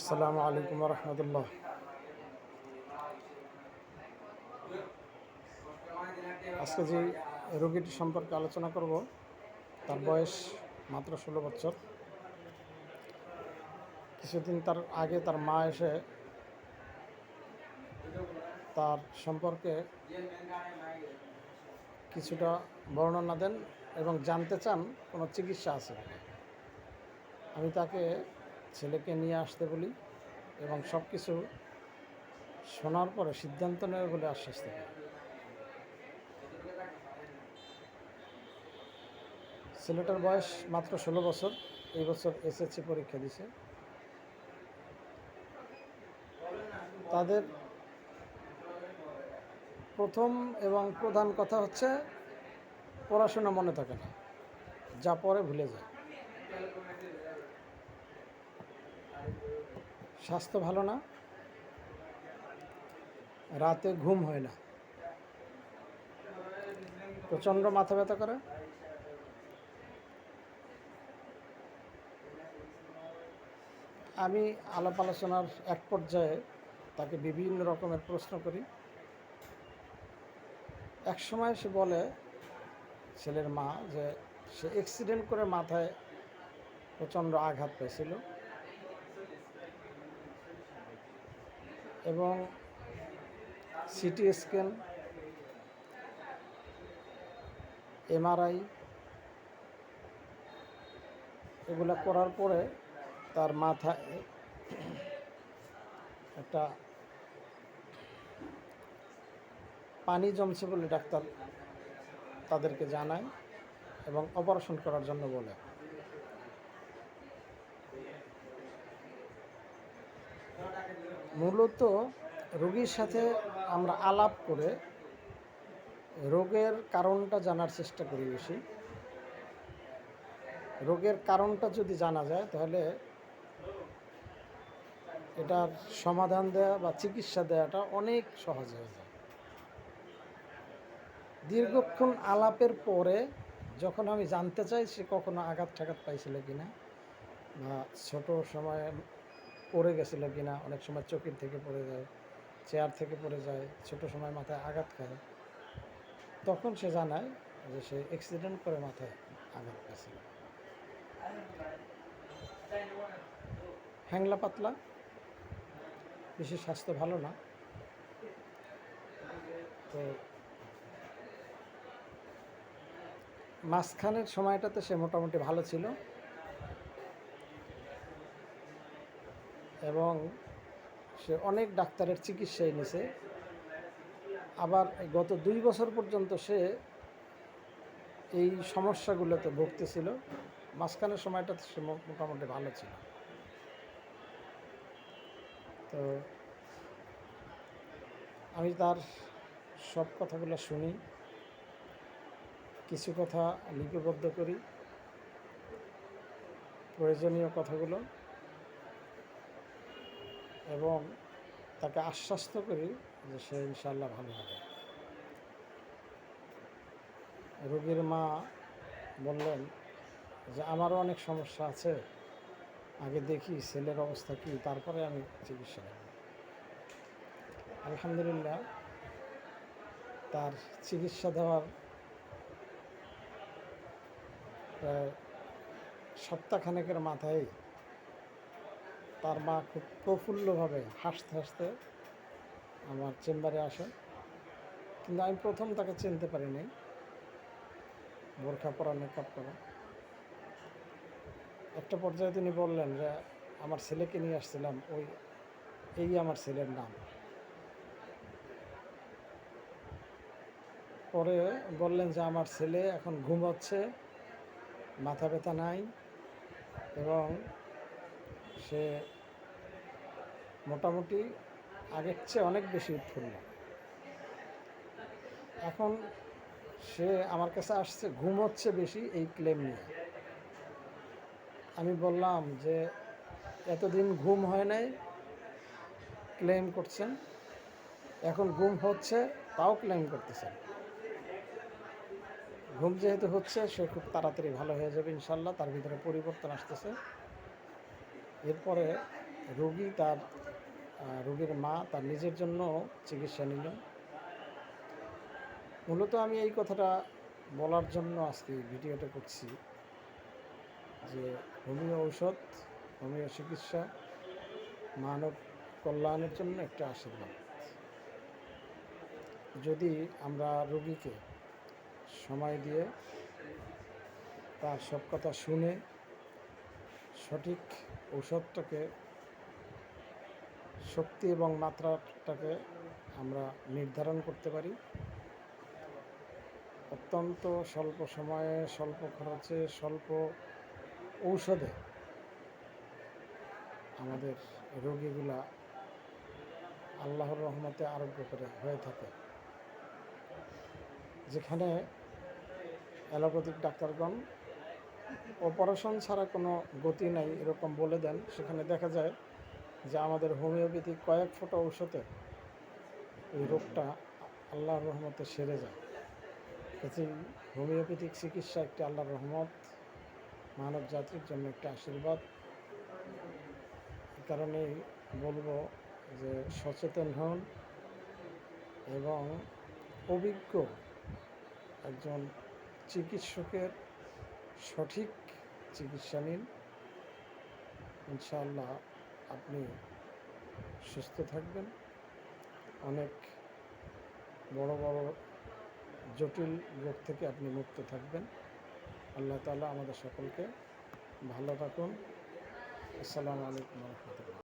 আসসালামু আলাইকুম রহমতুল্লাহ আজকে যে রোগীটি সম্পর্কে আলোচনা করব, তার বয়স মাত্র ষোলো বছর কিছুদিন তার আগে তার মা এসে তার সম্পর্কে কিছুটা বর্ণনা দেন এবং জানতে চান, কোনো চিকিৎসা আছে। আমি তাকে ছেলেকে নিয়ে আসতে বলি এবং সব কিছু শোনার পরে সিদ্ধান্ত নেবে বলে আশ্বাস দেবে। ছেলেটার বয়স মাত্র ষোলো বছর, এই বছর এসএসসি পরীক্ষা দিছে। তাদের প্রথম এবং প্রধান কথা হচ্ছে, পড়াশোনা মনে থাকে না, যা পরে ভুলে যায়। স্বাস্থ্য ভালো না, রাতে ঘুম হয় না। প্রচণ্ড মাথা ব্যথা করে। আমি আলাপ আলোচনার এক পর্যায়ে তাকে বিভিন্ন রকমের প্রশ্ন করি। এক সময় সে বলে, ছেলের মা, যে সে অ্যাক্সিডেন্ট করে মাথায় প্রচণ্ড আঘাত পেয়েছিল। এবং সিটি স্ক্যান এমআরআই এগুলো করার পরে তার মাথায় একটা পানি জমছে বলে ডাক্তার তাদেরকে জানায় এবং অপারেশন করার জন্য বলে। মূলত রোগীর সাথে আমরা আলাপ করে রোগের কারণটা জানার চেষ্টা করি বেশি। রোগের কারণটা যদি জানা যায়, তাহলে এটার সমাধান দেওয়া বা চিকিৎসা দেওয়াটা অনেক সহজ হয়ে যায়। দীর্ঘক্ষণ আলাপের পরে যখন আমি জানতে চাই, সে কখনো আঘাত ঠাঘাত পাইছিল কিনা বা ছোট সময়ে পড়ে গেছিল কিনা, অনেক সময় চকির থেকে পড়ে যায়, চেয়ার থেকে পড়ে যায়, ছোট সময় মাথায় আঘাত খায়। তখন সে জানায় যে সে অ্যাক্সিডেন্ট করে মাথায় আঘাত পেয়েছিল। হ্যাংলা পাতলা, বেশি স্বাস্থ্য ভালো না। তো মাঝখানের সময়টাতে সে মোটামুটি ভালো ছিল। এবং সে অনেক ডাক্তারের চিকিৎসায় নিছে। আবার গত দুই বছর পর্যন্ত সে এই সমস্যাগুলোতে ভুগতেছিল। মাঝখানের সময়টাতে সে মোটামুটি ভালো ছিল। তো আমি তার সব কথাগুলো শুনি, কিছু কথা লিপিবদ্ধ করি, প্রয়োজনীয় কথাগুলো এবং তাকে আশ্বস্ত করি যে সে ইনশাল্লাহ ভালো হবে। রোগীর মা বললেন যে, আমারও অনেক সমস্যা আছে, আগে দেখি ছেলের অবস্থা কী, তারপরে আমি চিকিৎসা নেব আলহামদুলিল্লাহ, তার চিকিৎসা দেওয়ার প্রায় সপ্তাহখানেকের মাথায় তার মা খুব প্রফুল্লভাবে হাসতে হাসতে আমার চেম্বারে আসে। কিন্তু আমি প্রথম তাকে চিনতে পারিনি। বোরখা পরা মেকআপ করা একটা পর্যায়ে তিনি বললেন যে, আমার ছেলেকে নিয়ে আসছিলাম, ওই, এই আমার ছেলের নাম। পরে বললেন যে, আমার ছেলে এখন ঘুমাচ্ছে, মাথা ব্যথা নাই এবং সে মোটামুটি আগের চেয়ে অনেক বেশি উৎফুল্ল। এখন সে আমার কাছে আসছে, ঘুম হচ্ছে বেশি এই ক্লেম নিয়ে। আমি বললাম যে, এতদিন ঘুম হয় নাই ক্লেম করছেন। এখন ঘুম হচ্ছে, তাও ক্লেম করতেছেন। ঘুম যেহেতু হচ্ছে, সে খুব তাড়াতাড়ি ভালো হয়ে যাবে ইনশাল্লাহ, তার ভিতরে পরিবর্তন আসতেছে। এরপরে রোগী তার রোগীর মা তার নিজের জন্য চিকিৎসা নিলেন মূলত আমি এই কথাটা বলার জন্য আজকে ভিডিওটা করছি যে হোমিও ঔষধ, হোমিও চিকিৎসা মানব কল্যাণের জন্য একটা আশীর্বাদ। যদি আমরা রোগীকে সময় দিয়ে তার সব কথা শুনে সঠিক ঔষধটাকে শক্তি এবং মাত্রাটাকে আমরা নির্ধারণ করতে পারি। অত্যন্ত স্বল্প সময়ে, স্বল্প খরচে, স্বল্প ঔষধে আমাদের রোগীগুলা আল্লাহর রহমতে আরোগ্য করে হয়ে থাকে। যেখানে অ্যালোপ্যাথিক ডাক্তারগণ অপারেশন ছাড়া কোনো গতি নাই, এরকম বলে দেন। সেখানে দেখা যায় যে আমাদের হোমিওপ্যাথিক কয়েক ফোঁটা ঔষধে এই রোগটা আল্লাহর রহমতে সেরে যায়। কাজেই হোমিওপ্যাথিক চিকিৎসা একটি আল্লাহর রহমত, মানব জাতির জন্য একটা আশীর্বাদ। কারণেই বলব যে সচেতন হন এবং অভিজ্ঞ একজন চিকিৎসকের সঠিক চিকিৎসা নিন। ইনশাআল্লাহ আপনি সুস্থ থাকবেন। অনেক বড় বড় জটিল রোগ থেকে আপনি মুক্ত থাকবেন। আল্লাহ তালা আমাদের সকলকে ভালো রাখুন। আসসালামু আলাইকুম রহমতুল্লাহ।